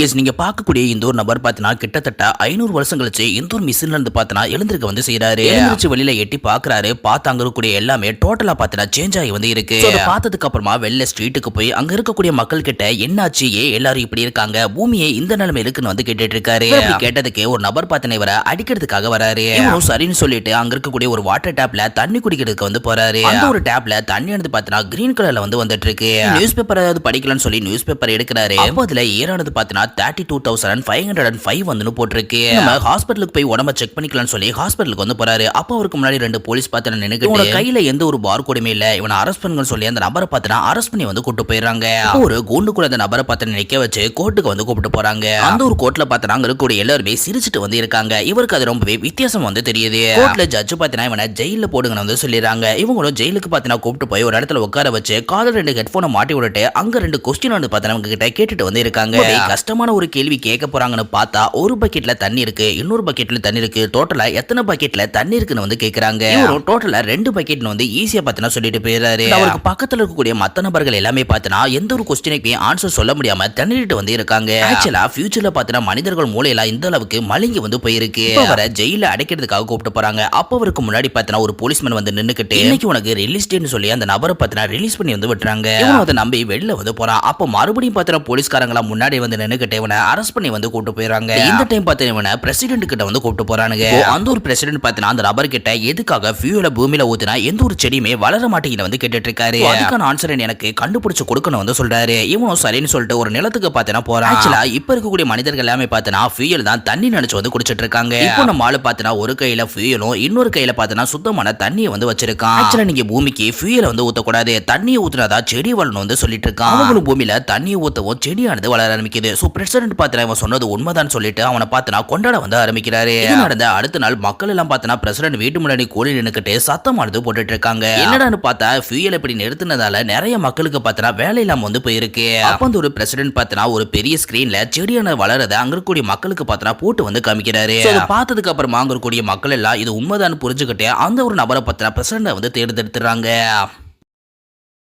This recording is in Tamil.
எஸ் நீங்க பார்க்கக்கூடிய இந்த ஒரு நபர் பார்த்தீங்கன்னா கிட்டத்தட்ட ஐநூறு வருஷம் கழிச்சு இந்த ஒரு மிஷின்ல இருந்து பார்த்தீங்கன்னா எழுந்திருக்க வந்து செய்யறாரு எழுந்திருச்சு வெளியில எட்டி பாக்குறாரு. பார்த்து அங்க இருக்கக்கூடிய எல்லாமே டோட்டலா பார்த்தீங்கன்னா சேஞ்ச் ஆகி வந்து இருக்கு. பார்த்ததுக்கு அப்புறமா வெளில ஸ்ட்ரீட்டுக்கு போய் அங்க இருக்கக்கூடிய மக்கள் கிட்ட என்னாச்சு? ஏன் எல்லாரும் இப்படி இருக்காங்க? பூமியே இந்த நிலைமை இருக்குன்னு வந்து கேட்டுட்டு இருக்காரு. கேட்டதுக்கு ஒரு நபர் பார்த்தீங்கன்னா இவரை அடிக்கிறதுக்காக வராரு. சரின்னு சொல்லிட்டு அங்க இருக்கக்கூடிய ஒரு வாட்டர் டேப்ல தண்ணி குடிக்கிறதுக்கு வந்து போறாரு. அந்த ஒரு டேப்ல தண்ணி வந்து பார்த்தீங்கன்னா கிரீன் கலர்ல வந்து வந்துட்டு இருக்கு. நியூஸ் பேப்பர் ஏதாவது படிக்கலாம்னு சொல்லி நியூஸ் பேப்பர் எடுக்கிறாரு. அப்போ அதுல ஏறானது பார்த்தீங்கன்னா thirty two thousand five hundred and five வந்து போட்டிருக்கு. நம்ம ஹாஸ்பிட்டலுக்கு போய் உடம்ப செக் பண்ணிக்கலாம்னு சொல்லி ஹாஸ்பிட்டலுக்கு வந்து போறாரு. அப்போ அவருக்கு முன்னாடி ரெண்டு போலீஸ் பார்த்து நின்னுக்கிட்டு இவனோட கையில எந்த ஒரு பார் கூடமே இல்ல. இவனை அரெஸ்ட் பண்ணுங்கன்னு சொல்லி அந்த நபரை பார்த்துனா அரெஸ்ட் பண்ணி வந்து கூட்டு போயிடுறாங்க. ஒரு கூண்டு கூட அந்த நபரை பார்த்து நிக்க வச்சு கோர்ட்டுக்கு வந்து கூப்பிட்டு போறாங்க. அந்த ஒரு கோர்ட்ல பார்த்தனா அங்க இருக்கக்கூடிய எல்லாருமே சிரிச்சிட்டு வந்து இருக்காங்க. இவருக்கு அது ரொம்பவே வித்தியாசம் வந்து தெரியுது. கோர்ட்ல ஜட்ஜ் பார்த்தீங்கன்னா இவனை ஜெயில போடுங்கன்னு வந்து சொல்லிடுறாங்க. இவங்களும் ஜெயிலுக்கு பார்த்தீங்கன்னா கூப்பிட்டு போய் ஒரு இடத்துல உட்கார வச்சு காதல் ரெண்டு ஹெட்போனை மாட்டி விட்டுட்டு அங்க ரெண்டு கொஸ்டின் வந்து பார்த்தா அவங்க கிட்ட கேட்டுட்டு வந்து இருக்காங்க. ரொம்பவே கஷ்டமான ஒரு கேள்வி கேட்க போறாங்கன்னு பார்த்தா ஒரு பக்கெட்ல தண்ணி இருக்கு இன்னொரு பக்கெட்ல தண்ணி இருக்கு டோட்டலா எத்தனை பக்கெட்ல தண்ணி இருக்குன்னு வந்து கேக்குறாங்க. இவரும் டோட்டலா ரெண்டு பக்கெட்னு வந்து ஈஸியா பார்த்தனா சொல்லிட்டு போயிடுறாரு. அவருக்கு பக்கத்துல இருக்கக்கூடிய மத்த நபர்கள் எல்லாமே பார்த்தனா எந்த ஒரு கொஸ்டினுக்கு ஆன்சர் சொல்ல முடியாம தண்ணிட்டு வந்து இருக்காங்க. ஆக்சுவலா ஃபியூச்சர்ல பார்த்தனா மனிதர்கள் மூளையெல்லாம் இந்த அளவுக்கு மலிங்கி வந்து போயிருக்கு. அவரை ஜெயில அடைக்கிறதுக்காக கூப்பிட்டு போறாங்க. அப்ப அவருக்கு முன்னாடி பார்த்தனா ஒரு போலீஸ்மேன் வந்து நின்னுக்கிட்டு இன்னைக்கு உனக்கு ரிலீஸ் டேன்னு சொல்லி அந்த நபரை பார்த்தனா ரிலீஸ் பண்ணி வந்து விட்டுறாங்க. அதை நம்பி வெளில வந்து போறான். அப்ப மறுபடியும் பார்த்தனா போலீஸ்காரங்களா முன்னாடி வந்து நின்னுக்கிட்டு இவனை அரெஸ்ட் பண்ணி வந்து கூப்பிட்டு போயிடுறாங்க. இந்த டைம் பார்த்து இவனை பிரசிடென்ட் கிட்ட வந்து கூப்பிட்டு போறானுங்க. அந்த ஒரு பிரசிடென்ட் பார்த்தனா அந்த நபர் கிட்ட எதுக்காக ஃபியூல பூமியில ஊத்துனா எந்த ஒரு செடியுமே வளர மாட்டேங்குது வந்து கேட்டுட்டு இருக்காரு. அதுக்கான ஆன்சர் எனக்கு கண்டுபிடிச்சு கொடுக்கணும் வந்து சொல்றாரு. இவனும் சரின்னு சொல்லிட்டு ஒரு நிலத்துக்கு பார்த்தனா போறான். ஆக்சுவலா இப்ப இருக்கக்கூடிய மனிதர்கள் எல்லாமே பார்த்தனா ஃபியூல் தான் தண்ணி நினைச்சு வந்து குடிச்சிட்டு இருக்காங்க. இப்போ நம்ம ஆளு பார்த்தனா ஒரு கையில ஃபியூலும் இன்னொரு கையில பார்த்தனா சுத்தமான தண்ணியை வந்து வச்சிருக்கான். ஆக்சுவலா நீங்க பூமிக்கு ஃபியூல வந்து ஊத்தக்கூடாது. தண்ணியை ஊத்துனாதா செடி வளரணும் வந்து சொல்லிட்டு இருக்கான். அவங்களும் பூமியில தண்ணியை ஊத்தவும் செடியானது வளர ஆரம்பிக்குது. ஸோ பிரசிடென்ட் பார்த்தனா இவன் சொன்னது உண்மைதான் சொல்லிட்டு அவனை பார்த்தனா கொண்டாட வந்து ஆரம்பிக்கிறாரு. நடந்த அடுத்த நாள் மக்கள் எல்லாம் பார்த்தனா பிரசிடென்ட் வீட்டு முன்னாடி கூலி நின்னுக்கிட்டு சத்தமானது போட்டுட்டு இருக்காங்க. என்னடான்னு பார்த்தா ஃபியூயல் இப்படி நிறுத்தினதால நிறைய மக்களுக்கு பார்த்தனா வேலை இல்லாம வந்து போயிருக்கு. அப்ப அந்த ஒரு பிரசிடென்ட் பார்த்தனா ஒரு பெரிய ஸ்கிரீன்ல செடியான வளரத அங்க இருக்கக்கூடிய மக்களுக்கு பார்த்தனா போட்டு வந்து காமிக்கிறாரு. பார்த்ததுக்கு அப்புறமா அங்க இருக்கக்கூடிய மக்கள் எல்லாம் இது உண்மைதான் புரிஞ்சுக்கிட்டு அந்த ஒரு நபரை பார்த்தனா பிரசிடென்ட் வந்து தேர்ந்தெடுத்துறாங்க